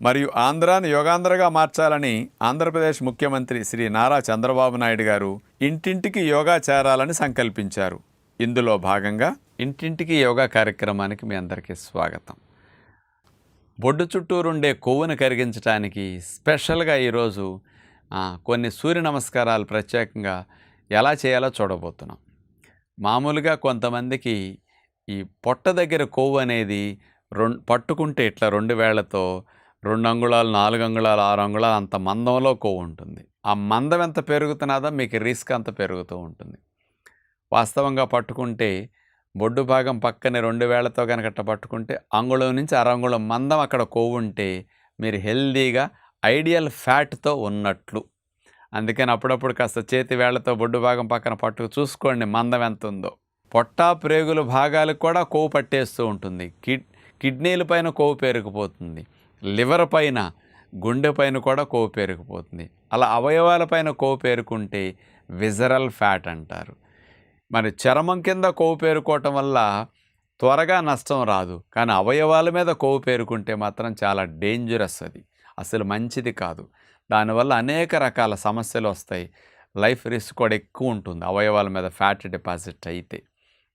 మరియు ఆంధ్రాను యోగాంధ్రగా మార్చాలని ఆంధ్రప్రదేశ్ ముఖ్యమంత్రి శ్రీ నారా చంద్రబాబు నాయుడు గారు ఇంటింటికి యోగా చేరాలని సంకల్పించారు. ఇందులో భాగంగా ఇంటింటికి యోగా కార్యక్రమానికి మీ అందరికీ స్వాగతం. బొడ్డు చుట్టూరుండే కొవ్వును కరిగించడానికి స్పెషల్గా ఈరోజు కొన్ని సూర్య నమస్కారాలు ప్రత్యేకంగా ఎలా చేయాలో చూడబోతున్నాం. మామూలుగా కొంతమందికి ఈ పొట్ట దగ్గర కొవ్వు అనేది రెండు పట్టుకుంటే ఇట్లా రెండు వేళ్ళతో రెండు అంగుళాలు నాలుగు అంగుళాలు ఆరు అంగుళాలు అంత మందంలో కొవ్వు ఉంటుంది. ఆ మందం ఎంత పెరుగుతున్నదో మీకు రిస్క్ అంత పెరుగుతూ ఉంటుంది. వాస్తవంగా పట్టుకుంటే బొడ్డు భాగం పక్కనే రెండు వేళ్ళతో కనుక పట్టుకుంటే అంగుళం నుంచి అరంగుళం మందం అక్కడ కొవ్వు ఉంటే మీరు హెల్దీగా ఐడియల్ ఫ్యాట్తో ఉన్నట్లు. అందుకని అప్పుడప్పుడు కాస్త చేతి వేళ్ళతో బొడ్డు భాగం పక్కన పట్టుకు చూసుకోండి మందం ఎంత ఉందో. పొట్టా ప్రేగుల భాగాలకు కూడా కొవ్వు పట్టేస్తూ ఉంటుంది. కిడ్ కిడ్నీల పైన కొవ్వు పేరుకుపోతుంది. లివర్ పైన గుండె పైన కూడా కొవ్వు పేరుకుపోతుంది. అలా అవయవాల పైన కొవ్వు పేరుకుంటే విజరల్ ఫ్యాట్ అంటారు. మరి చర్మం కింద కొవ్వు పేరుకోవటం వల్ల త్వరగా నష్టం రాదు. కానీ అవయవాల మీద కొవ్వు పేరుకుంటే మాత్రం చాలా డేంజరస్ అది. అసలు మంచిది కాదు. దానివల్ల అనేక రకాల సమస్యలు వస్తాయి. లైఫ్ రిస్క్ కూడా ఎక్కువ ఉంటుంది అవయవాల మీద ఫ్యాట్ డిపాజిట్ అయితే.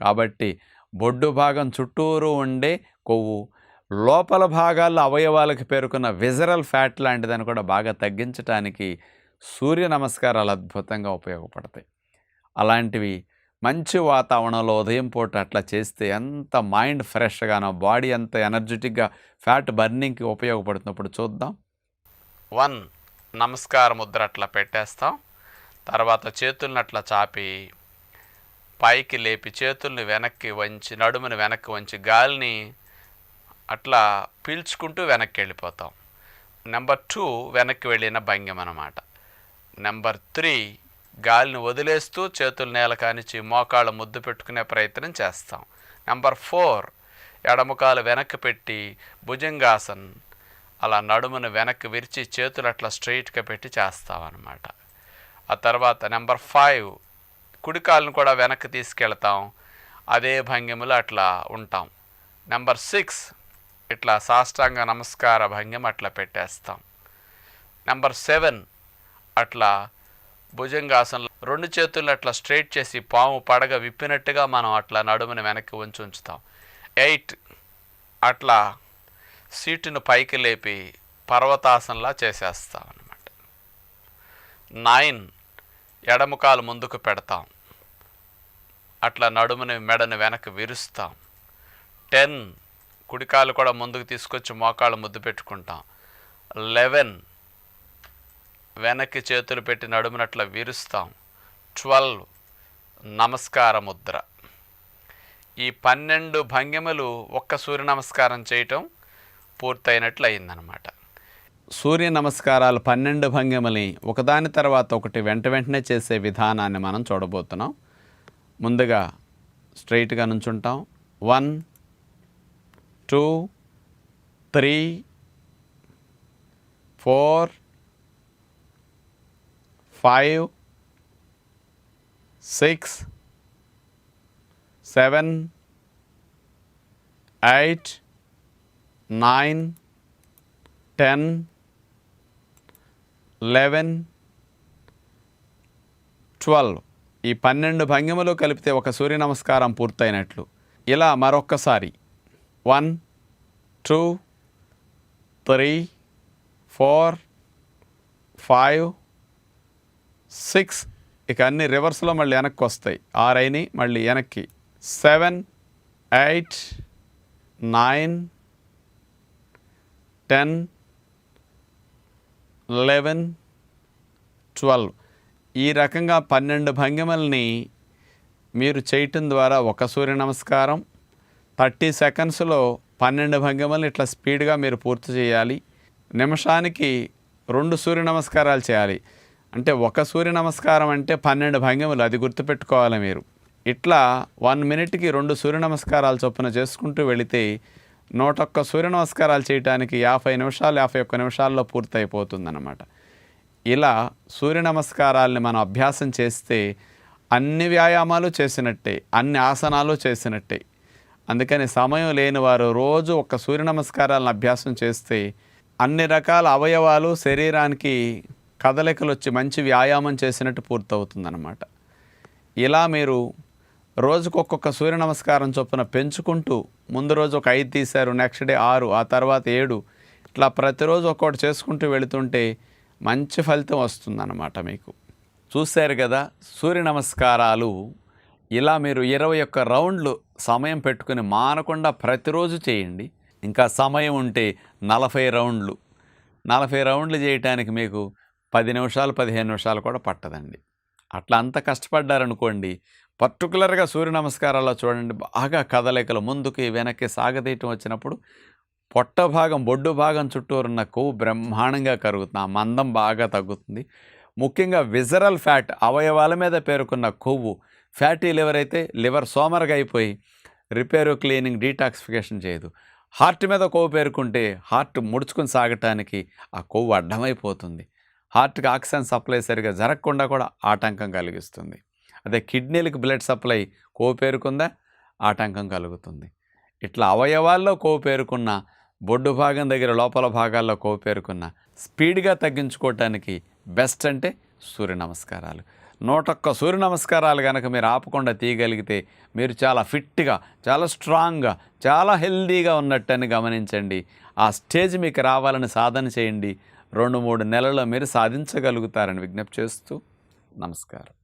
కాబట్టి బొడ్డు భాగం చుట్టూరు ఉండే కొవ్వు లోపల భాగాల్లో అవయవాలకు పేరుకున్న విజరల్ ఫ్యాట్ లాంటిదని కూడా బాగా తగ్గించడానికి సూర్య నమస్కారాలు అద్భుతంగా ఉపయోగపడతాయి. అలాంటివి మంచి వాతావరణంలో ఉదయం పూట అట్లా చేస్తే ఎంత మైండ్ ఫ్రెష్గానో బాడీ ఎంత ఎనర్జెటిక్గా ఫ్యాట్ బర్నింగ్కి ఉపయోగపడుతున్నప్పుడు చూద్దాం. వన్ నమస్కార ముద్ర అట్లా పెట్టేస్తాం. తర్వాత చేతులను అట్లా చాపి పైకి లేపి చేతుల్ని వెనక్కి వంచి నడుముని వెనక్కి వంచి గాలిని అట్లా పీల్చుకుంటూ వెనక్కి వెళ్ళిపోతాం నెంబర్ టూ వెనక్కి వెళ్ళిన భంగిమ అన్నమాట. నెంబర్ త్రీ గాలిని వదిలేస్తూ చేతులు నేల కానిచ్చి మోకాళ్ళు ముద్దు పెట్టుకునే ప్రయత్నం చేస్తాం. నెంబర్ ఫోర్ ఎడముకాలు వెనక్కి పెట్టి భుజంగాసన్ అలా నడుమును వెనక్కి విరిచి చేతులు అట్లా స్ట్రైట్గా పెట్టి చేస్తామన్నమాట ఆ తర్వాత నెంబర్ ఫైవ్ కుడికాలను కూడా వెనక్కి తీసుకెళ్తాం. అదే భంగిమలో అట్లా ఉంటాం. నెంబర్ సిక్స్ ఇట్లా సాష్టాంగ నమస్కార భంగిమ అట్లా పెట్టేస్తాం. నెంబర్ సెవెన్ అట్లా భుజంగాసనం రెండు చేతులు అట్లా స్ట్రైట్ చేసి పాము పడగ విప్పినట్టుగా మనం అట్లా నడుముని వెనక్కి ఉంచి ఉంచుతాం. ఎయిట్ అట్లా సీటును పైకి లేపి పర్వతాసనలా చేసేస్తాం అనమాట నైన్ ఎడముకాలు ముందుకు పెడతాం. అట్లా నడుముని మెడని వెనక్కి విరుస్తాం. టెన్ కుడికాలు కూడా ముందుకు తీసుకొచ్చి మోకాళ్ళు ముద్దు పెట్టుకుంటాం. లెవెన్. వెనక్కి చేతులు పెట్టి నడుమునట్ల విరుస్తాం. ట్వెల్వ్. నమస్కార ముద్ర. ఈ పన్నెండు భంగిమలు ఒక్క సూర్య నమస్కారం చేయటం పూర్తయినట్లు అయిందనమాట సూర్య నమస్కారాలు పన్నెండు భంగిమని ఒకదాని తర్వాత ఒకటి వెంట వెంటనే చేసే విధానాన్ని మనం చూడబోతున్నాం. ముందుగా స్ట్రైట్గా నుంచుంటాం. One. Two three four five six seven eight nine ten eleven twelve. ఈ పన్నెండు భంగిమలు కలిపితే ఒక సూర్య నమస్కారం పూర్తయినట్లు. ఇలా మరొక్కసారి. One two three four five six. ఇక అన్ని రివర్స్లో మళ్ళీ వెనక్కి వస్తాయి ఆరైని మళ్ళీ వెనక్కి. Seven eight nine ten eleven twelve. ఈ రకంగా పన్నెండు భంగిమల్ని మీరు చేయటం ద్వారా ఒక సూర్య నమస్కారం థర్టీ సెకండ్స్లో పన్నెండు భంగిమల్ని ఇట్లా స్పీడ్గా మీరు పూర్తి చేయాలి. నిమిషానికి రెండు సూర్య నమస్కారాలు చేయాలి. అంటే ఒక సూర్య నమస్కారం అంటే పన్నెండు భంగిమలు అది గుర్తుపెట్టుకోవాలి మీరు. ఇట్లా వన్ మినిట్కి రెండు సూర్య నమస్కారాలు చొప్పున చేసుకుంటూ వెళితే నూట ఒక్క సూర్య నమస్కారాలు చేయడానికి యాభై నిమిషాలు యాభై ఒక్క నిమిషాల్లో పూర్తయిపోతుందన్నమాట. ఇలా సూర్య నమస్కారాలని మనం అభ్యాసం చేస్తే అన్ని వ్యాయామాలు చేసినట్టే అన్ని ఆసనాలు చేసినట్టే. అందుకని సమయం లేని వారు రోజు ఒక సూర్య నమస్కారాలను అభ్యాసం చేస్తే అన్ని రకాల అవయవాలు శరీరానికి కదలికలు వచ్చి మంచి వ్యాయామం చేసినట్టు పూర్తవుతుందన్నమాట. ఇలా మీరు రోజుకు ఒక్కొక్క సూర్య నమస్కారం చొప్పున పెంచుకుంటూ ముందు రోజు ఒక ఐదు తీశారు నెక్స్ట్ డే ఆరు ఆ తర్వాత ఏడు ఇట్లా ప్రతిరోజు ఒక్కొక్కటి చేసుకుంటూ వెళుతుంటే మంచి ఫలితం వస్తుందన్నమాట మీకు. చూశారు కదా సూర్య నమస్కారాలు ఇలా మీరు ఇరవై ఒక్క రౌండ్లు సమయం పెట్టుకుని మానకుండా ప్రతిరోజు చేయండి. ఇంకా సమయం ఉంటే నలభై రౌండ్లు. నలభై రౌండ్లు చేయటానికి మీకు పది నిమిషాలు పదిహేను నిమిషాలు కూడా పట్టదండి. అట్లా అంత కష్టపడ్డారనుకోండి పర్టికులర్గా సూర్య నమస్కారాల్లో చూడండి బాగా కదలికలు ముందుకి వెనక్కి సాగతీయటం వచ్చినప్పుడు పొట్ట భాగం బొడ్డు భాగం చుట్టూరున్న కొవ్వు బ్రహ్మాండంగా కరుగుతుంది. ఆ మందం బాగా తగ్గుతుంది. ముఖ్యంగా విజరల్ ఫ్యాట్ అవయవాల మీద పేరుకున్న కొవ్వు ఫ్యాటీ లివర్ అయితే లివర్ సోమర్గా అయిపోయి రిపేరు క్లీనింగ్ డీటాక్సిఫికేషన్ చేయదు. హార్ట్ మీద కొవ్వు పేరుకుంటే హార్ట్ ముడుచుకుని సాగటానికి ఆ కొవ్వు అడ్డమైపోతుంది. హార్ట్కి ఆక్సిజన్ సప్లై సరిగా జరగకుండా కూడా ఆటంకం కలిగిస్తుంది. అదే కిడ్నీలకు బ్లడ్ సప్లై కొవ్వు పేరుకుందా? ఆటంకం కలుగుతుంది. ఇట్లా అవయవాల్లో కొవ్వు పేరుకున్న బొడ్డు భాగం దగ్గర లోపల భాగాల్లో కొవ్వు పేరుకున్న స్పీడ్గా తగ్గించుకోవటానికి బెస్ట్ అంటే సూర్య నమస్కారాలు. నూటొక్క సూర్య నమస్కారాలు కనుక మీరు ఆపకుండా తీయగలిగితే మీరు చాలా ఫిట్గా చాలా స్ట్రాంగ్గా చాలా హెల్దీగా ఉన్నట్టని గమనించండి. ఆ స్టేజ్ మీకు రావాలని సాధన చేయండి. రెండు మూడు నెలల్లో మీరు సాధించగలుగుతారని విజ్ఞప్తి చేస్తూ నమస్కారం.